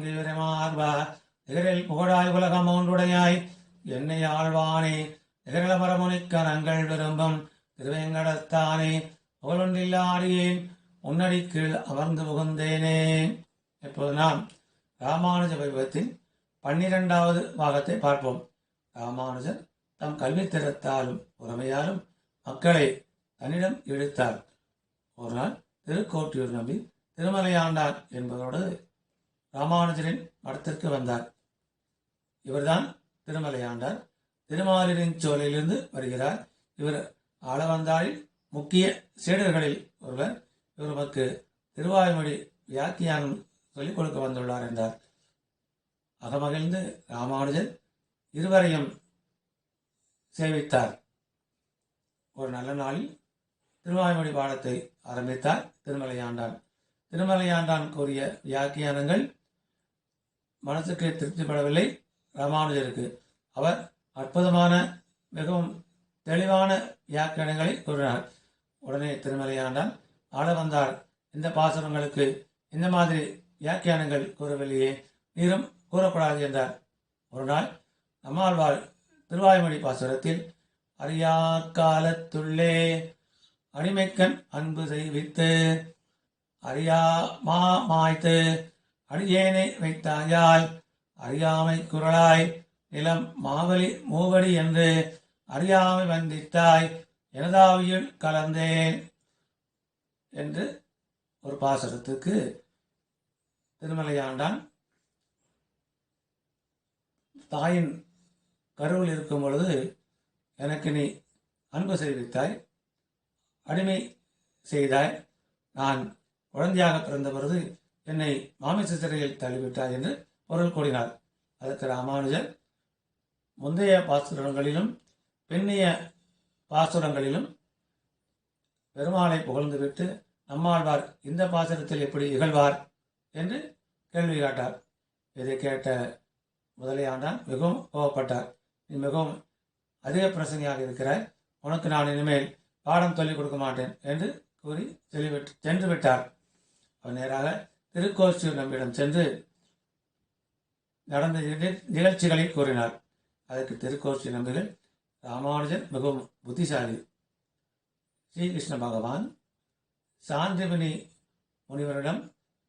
அலமே நிகரில் புகழாய் உலகம் ஒன்றுடையாய் என்னை ஆழ்வானே நிகரில மரமுனிக்கரங்கள் விரும்பும் திருவேங்கடத்தானே புகழொன்றில்லாடியேன் உன்னடி கீழ் அமர்ந்து புகுந்தேனே. இப்போது நாம் ராமானுஜ வைபவத்தின் பன்னிரெண்டாவது பாகத்தை பார்ப்போம். ராமானுஜர் தம் கல்வித்திறத்தாலும் உறமையாலும் மக்களை தன்னிடம் இழுத்தார். ஒரு நாள் திருக்கோட்டியூர் நம்பி திருமலையாண்டார் என்பதோடு ராமானுஜரின் மடத்திற்கு வந்தார். இவர்தான் திருமலையாண்டார் திருமாலிரின் சோலையிலிருந்து வருகிறார். இவர் ஆளவந்தாரில் முக்கிய சீடர்களில் ஒருவர். இவர் நமக்கு திருவாய்மொழி வியாக்கியானம் சொல்லிக் கொடுக்க வந்துள்ளார் என்றார். அகமகிழ்ந்து ராமானுஜர் இருவரையும் சேவித்தார். ஒரு நல்ல நாளில் திருவாய்மொழி பாடத்தை ஆரம்பித்தார் திருமலையாண்டான் திருமலையாண்டான் கூறிய வியாக்கியானங்கள் மனசுக்கு திருப்திப்படவில்லை. ராமானுஜருக்கு அவர் அற்புதமான மிகவும் தெளிவான வியாக்கியானங்களை கூறினார். உடனே திருமலையாண்டான் ஆள வந்தார். இந்த பாசுரங்களுக்கு இந்த மாதிரி வியாக்கியானங்கள் கூறவில்லையே. நீரும் கூறக்கூடாது என்றார். ஒரு நாள் நம்மாழ்வார் திருவாய்மொழி பாசுரத்தில் அறியா காலத்துள்ளே அடிமைக்கண் அன்பு செய்வித்து அறியா மா மாய்த்து அடியேனை வைத்தாயால் அறியாமை குரலாய் நிலம் மாவலி மூவடி என்று அறியாமை வந்தித்தாய் எனதாவியில் கலந்தேன் என்று ஒரு பாசனத்துக்கு திருமலையாண்டான். தாயின் கருவில் இருக்கும் பொழுது எனக்கு நீ அன்பு செய்வித்தாய் அடிமை செய்தாய். நான் குழந்தையாக பிறந்த பொழுது என்னை மாமிச சிறையில் தள்ளிவிட்டார் என்று பொருள் கூறினார். அதற்கு ராமானுஜர் முந்தைய பாசுரங்களிலும் பின்னிய பாசுரங்களிலும் பெருமாளை புகழ்ந்துவிட்டு நம்மாழ்வார் இந்த பாசுரத்தில் எப்படி இகழ்வார் என்று கேள்வி காட்டார். இதை கேட்ட முதலியாண்டான் மிகவும் கோவப்பட்டார் நீ மிகவும் அதிக பிரசனையாக இருக்கிறாய். உனக்கு நான் இனிமேல் பாடம் சொல்லிக் கொடுக்க மாட்டேன் என்று கூறி செல்லிவிட்டு சென்று விட்டார் அவர் நேராக திருக்கோஷ்டியூர் நம்மிடம் சென்று நடந்த நிகழ்ச்சிகளை கூறினார். அதற்கு திருக்கோஷ்டி நம்பிகள் ராமானுஜன் மிகவும் புத்திசாலி. ஸ்ரீகிருஷ்ண பகவான் சாந்திமணி முனிவரிடம்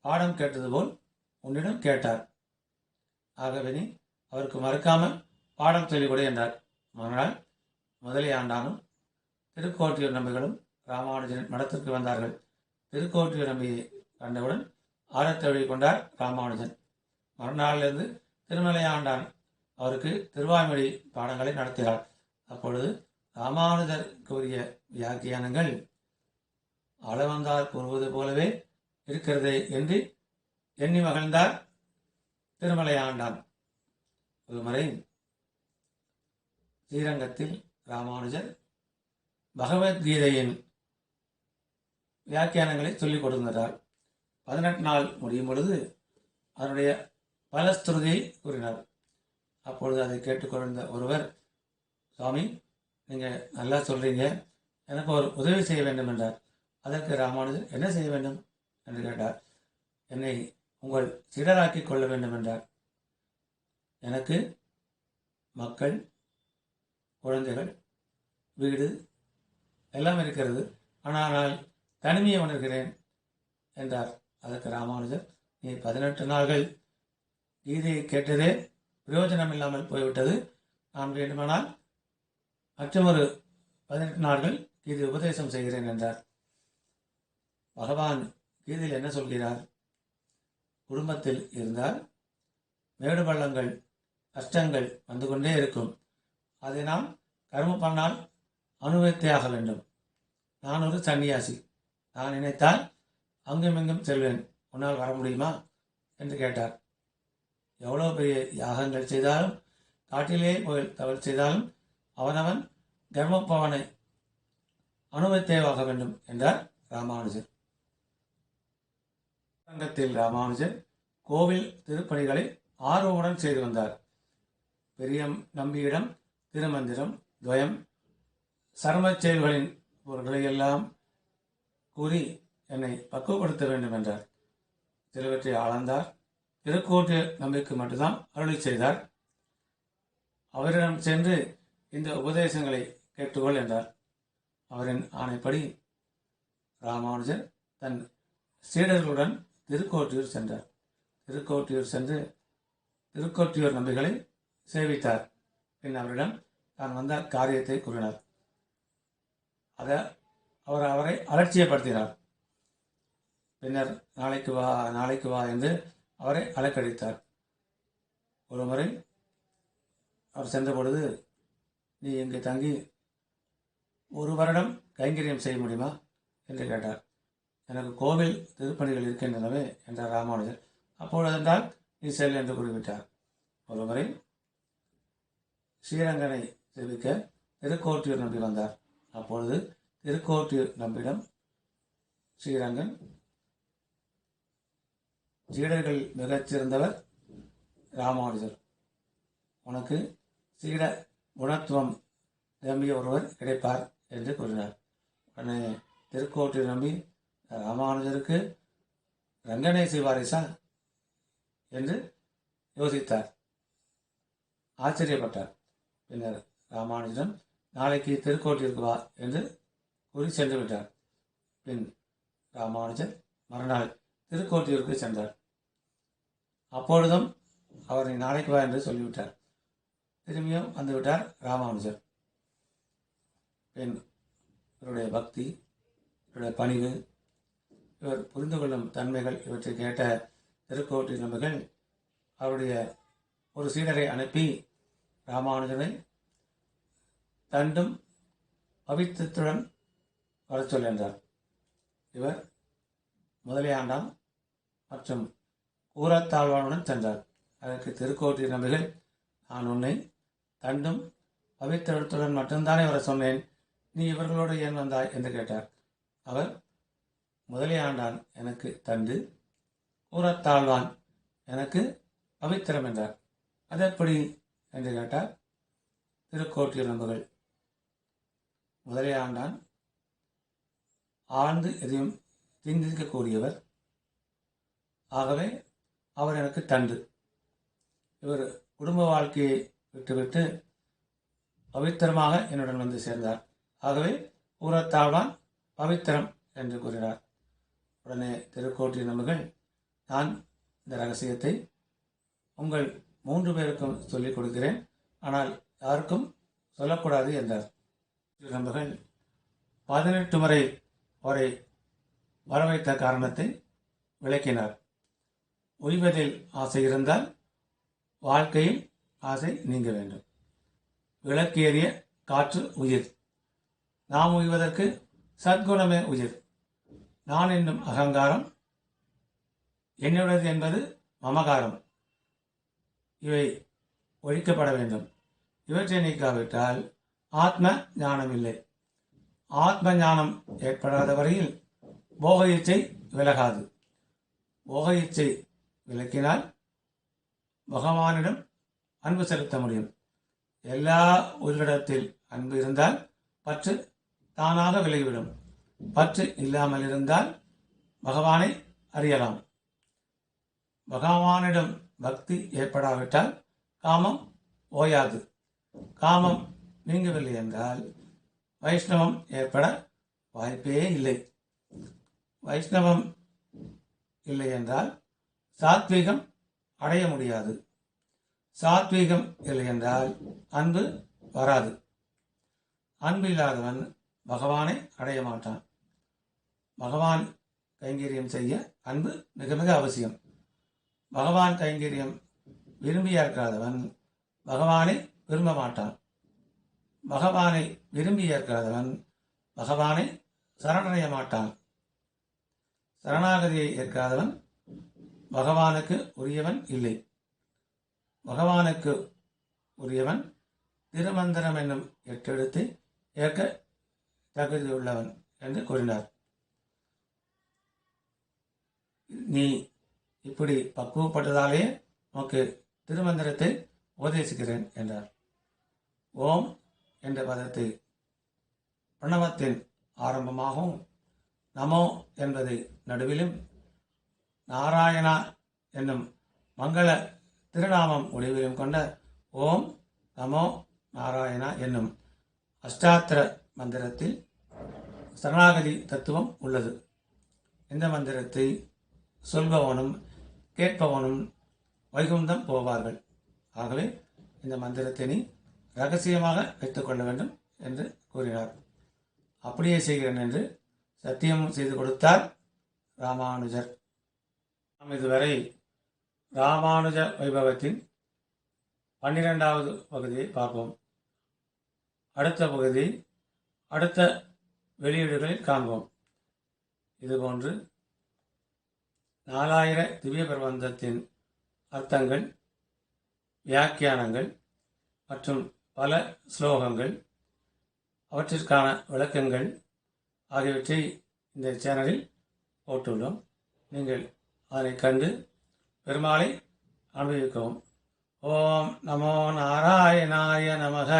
பாடம் கேட்டது போல் உன்னிடம் கேட்டார். ஆகவே நீ அவருக்கு மறுக்காமல் பாடம் சொல்லிக்கொடு என்றார். மறுநாள் முதலியாண்டானும் திருக்கோட்டியூர் நம்பிகளும் ராமானுஜனின் மடத்திற்கு வந்தார்கள். திருக்கோட்டியூர் நம்பியை கண்டவுடன் ஆரத்தழுவி கொண்டார் ராமானுஜன். மறுநாளிலிருந்து திருமலையாண்டான் அவருக்கு திருவாய்மொழி பாடங்களை நடத்தினார். அப்பொழுது ராமானுஜர் கூறிய வியாக்கியானங்கள் அளவந்தார் கூறுவது போலவே இருக்கிறதே என்று எண்ணி மகிழ்ந்தார் திருமலையாண்டான் ஒருமுறை ஸ்ரீரங்கத்தில் ராமானுஜர் பகவத்கீதையின் வியாக்கியானங்களை சொல்லிக் கொடுத்தார் பதினெட்டு நாள் முடியும் பொழுது அதனுடைய பலஸ்துருதியை கூறினார். அப்பொழுது அதை கேட்டுக்கொண்டிருந்த ஒருவர் சுவாமி நீங்கள் நல்லா சொல்கிறீங்க எனக்கு ஒரு உதவி செய்ய வேண்டும் என்றார். அதற்கு ராமானுஜர் என்ன செய்ய வேண்டும்? என்று கேட்டார். என்னை உங்கள் சீடராக்கிக் கொள்ள வேண்டும் என்றார். எனக்கு மக்கள் குழந்தைகள் வீடு எல்லாம் இருக்கிறது. ஆனால் நான் தனிமையை உணர்கிறேன் என்றார். அதற்கு ராமானுஜர் நீ பதினெட்டு நாள்கள் கீதையை கேட்டதே பிரயோஜனம் இல்லாமல் போய்விட்டது. நான் வேண்டுமானால் மற்றொரு பதினெட்டு நாட்கள் கீதை உபதேசம் செய்கிறேன் என்றார். பகவான் கீதையில் என்ன சொல்கிறார்? குடும்பத்தில் இருந்தால் மேடு பள்ளங்கள் கஷ்டங்கள் வந்து கொண்டே இருக்கும். அதை நாம் கர்ம பண்ணால் அனுபவித்தே ஆக வேண்டும். நான் ஒரு சன்னியாசி. நான் நினைத்தால் அங்கும் இங்கும் செல்வேன். உன்னால் வர முடியுமா? என்று கேட்டார். எவ்வளோ பெரிய யாகங்கள் செய்தாலும் காட்டிலே போய் தவறு செய்தாலும் அவனவன் கர்மப்பவனை அனுபவித்தேவாக வேண்டும் என்றார் ராமானுஜர். அரங்கத்தில் ராமானுஜர் கோவில் திருப்பணிகளை ஆர்வமுடன் செய்து வந்தார். பெரிய நம்பியிடம் திருமந்திரம் துவயம் சர்மச் செயல்களின் பொருட்களை எல்லாம் கூறி என்னை பக்குவப்படுத்த வேண்டும் என்றார். சிலவற்றை ஆளந்தார் திருக்கோட்டு நம்பிக்கை மட்டும்தான் அருளி செய்தார். அவரிடம் சென்று இந்த உபதேசங்களை கேட்டுக்கொள் என்றார். அவரின் ஆணைப்படி ராமானுஜர் தன் சீடர்களுடன் திருக்கோட்டியூர் சென்றார். திருக்கோட்டியூர் சென்று திருக்கோட்டியூர் நம்பிகளை சேவித்தார். பின் அவரிடம் தான் வந்த காரியத்தை கூறினார். அத அவர் அவரை அலட்சியப்படுத்தினார். பின்னர் நாளைக்கு வா நாளைக்கு வா என்று அவரை அலக்கடித்தார் ஒரு முறை அவர் சென்ற பொழுது நீ இங்கு தங்கி ஒரு வருடம் கைங்கரியம் செய்ய முடியுமா? என்று கேட்டார். எனக்கு கோவில் திருப்பணிகள் இருக்கின்றனவே என்றார் ராமானுஜர். அப்பொழுதென்றால் நீ செல் என்று குறிப்பிட்டார். ஒரு முறை ஸ்ரீரங்கனை தெரிவிக்க திருக்கோட்டியூர் நம்பி வந்தார். அப்பொழுது திருக்கோட்டியூர் நம்பிடம் ஸ்ரீரங்கன் சீடர்கள் மிகச்சிறந்தவர் ராமானுஜர். உனக்கு சீட குணத்துவம் நம்பிய ஒருவர் கிடைப்பார் என்று கூறினார். உடனே திருக்கோட்டில் நம்பி ராமானுஜருக்கு ரங்கனை சிவாரிசா என்று யோசித்தார். ஆச்சரியப்பட்டார். பின்னர் ராமானுஜன் நாளைக்கு திருக்கோட்டிற்கு வா என்று கூறி சென்று விட்டார் பின் ராமானுஜர் மறுநாள் திருக்கோட்டியூருக்கு சென்றார். அப்பொழுதும் அவரை நாளைக்கு வா என்று சொல்லிவிட்டார். திரும்பியும் வந்துவிட்டார் ராமானுஜர். பின் இவருடைய பக்தி இவருடைய பணிவு இவர் புரிந்து கொள்ளும் தன்மைகள் இவற்றை கேட்ட திருக்கோட்டி நம்பிகள் அவருடைய ஒரு சீடரை அனுப்பி ராமானுஜனை தண்டும் பவித்தத்துடன் வரச் சொல் இவர் முதலியாண்டாம் மற்றும் ஊரத்தாழ்வானுடன் சென்றார். அதற்கு திருக்கோட்டி நம்பிகள் நான் உன்னை தண்டும் பவித்திரத்துடன் மட்டும்தானே வர சொன்னேன். நீ இவர்களோடு ஏன் வந்தாய்? என்று கேட்டார். அவர் முதலியாண்டான் எனக்கு தண்டு கூறத்தாழ்வான் எனக்கு பவித்திரம் என்றார். அது எப்படி? என்று கேட்டார் திருக்கோட்டியூர் நம்புகள் முதலியாண்டான் ஆழ்ந்து எதையும் சிந்திக்கக்கூடியவர் ஆகவே அவர் எனக்கு தண்டு இவர் குடும்ப வாழ்க்கையை விட்டுவிட்டு பவித்திரமாக என்னுடன் வந்து சேர்ந்தார். ஆகவே கூறத்தாழ்வான் பவித்திரம் என்று கூறினார். உடனே திருக்கோட்டி நம்புகள் நான் இந்த ரகசியத்தை உங்கள் மூன்று பேருக்கும் சொல்லிக் கொடுக்கிறேன். ஆனால் யாருக்கும் சொல்லக்கூடாது என்றார். நம்புகள் பதினெட்டு முறை அவரை வரவைத்த காரணத்தை விளக்கினார். ஒய்வதில் ஆசை இருந்தால் வாழ்க்கையில் ஆசை நீங்க வேண்டும். விளக்கேறிய காற்று உயிர். நாம் உய்வதற்கு சத்குணமே உயிர். நான் என்னும் அகங்காரம் என்னுடையது என்பது மமகாரம். இவை ஒழிக்கப்பட வேண்டும். இவற்றை நீக்காவிட்டால் ஆத்ம ஞானம் இல்லை. ஆத்ம ஞானம் ஏற்படாத வரையில் போக இச்சை விலகாது. போக இச்சை விளக்கினால் பகவானிடம் அன்பு செலுத்த முடியும். எல்லா உயிரிடத்தில் அன்பு இருந்தால் பற்று தானாக விலகிவிடும். பற்று இல்லாமல் இருந்தால் பகவானை அறியலாம். பகவானிடம் பக்தி ஏற்படாவிட்டால் காமம் ஓயாது. காமம் நீங்கவில்லை என்றால் வைஷ்ணவம் ஏற்பட வாய்ப்பே இல்லை. வைஷ்ணவம் இல்லை என்றால் சாத்வீகம் அடைய முடியாது. சாத்வீகம் இல்லை என்றால் அன்பு வராது. அன்பு இல்லாதவன் பகவானை அடைய மாட்டான். பகவான் கைங்கரியம் செய்ய அன்பு மிக மிக அவசியம். பகவான் கைங்கரியம் விரும்பியா இருக்காதவன் பகவானை விரும்ப மாட்டான். பகவானை விரும்பி ஏற்காதவன் பகவானை சரணடைய மாட்டான். சரணாகதியை ஏற்காதவன் பகவானுக்கு உரியவன் இல்லை. பகவானுக்கு உரியவன் திருமந்திரம் என்னும் எட்டெழுத்து ஏற்க தகுதியுள்ளவன் என்று கூறினார். நீ இப்படி பக்குவப்பட்டதாலே உனக்கு திருமந்திரத்தை உபதேசிக்கிறேன் என்றார். ஓம் என்ற பதத்தை பிரணவத்தின் ஆரம்பமாகவும் நமோ என்பதை நடுவிலும் நாராயணா என்னும் மங்கள திருநாமம் ஒளிவையும் கொண்ட ஓம் நமோ நாராயணா என்னும் அஷ்டாத்திர மந்திரத்தில் சரணாகதி தத்துவம் உள்ளது. இந்த மந்திரத்தை சொல்பவனும் கேட்பவனும் வைகுந்தம் போவார்கள். ஆகவே இந்த மந்திரத்தை நீ ரகசியமாக வைத்துக்கொள்ள வேண்டும் என்று கூறினார். அப்படியே செய்கிறேன் என்று சத்தியம் செய்து கொடுத்தார் ராமானுஜர். நாம் இதுவரை ராமானுஜ வைபவத்தின் பன்னிரெண்டாவது பகுதியை பார்ப்போம். அடுத்த பகுதி அடுத்த வெளியீடுகளில் காண்போம். இதுபோன்று நாலாயிர திவ்ய பிரபந்தத்தின் அர்த்தங்கள் வியாக்கியானங்கள் மற்றும் பல ஸ்லோகங்கள் அவற்றிற்கான விளக்கங்கள் ஆகியவற்றை இந்த சேனலில் போட்டுள்ளோம். நீங்கள் அதனை கண்டு பெருமாளை அனுபவிக்கவும் ஓம் நமோ நாராயணாய நமக.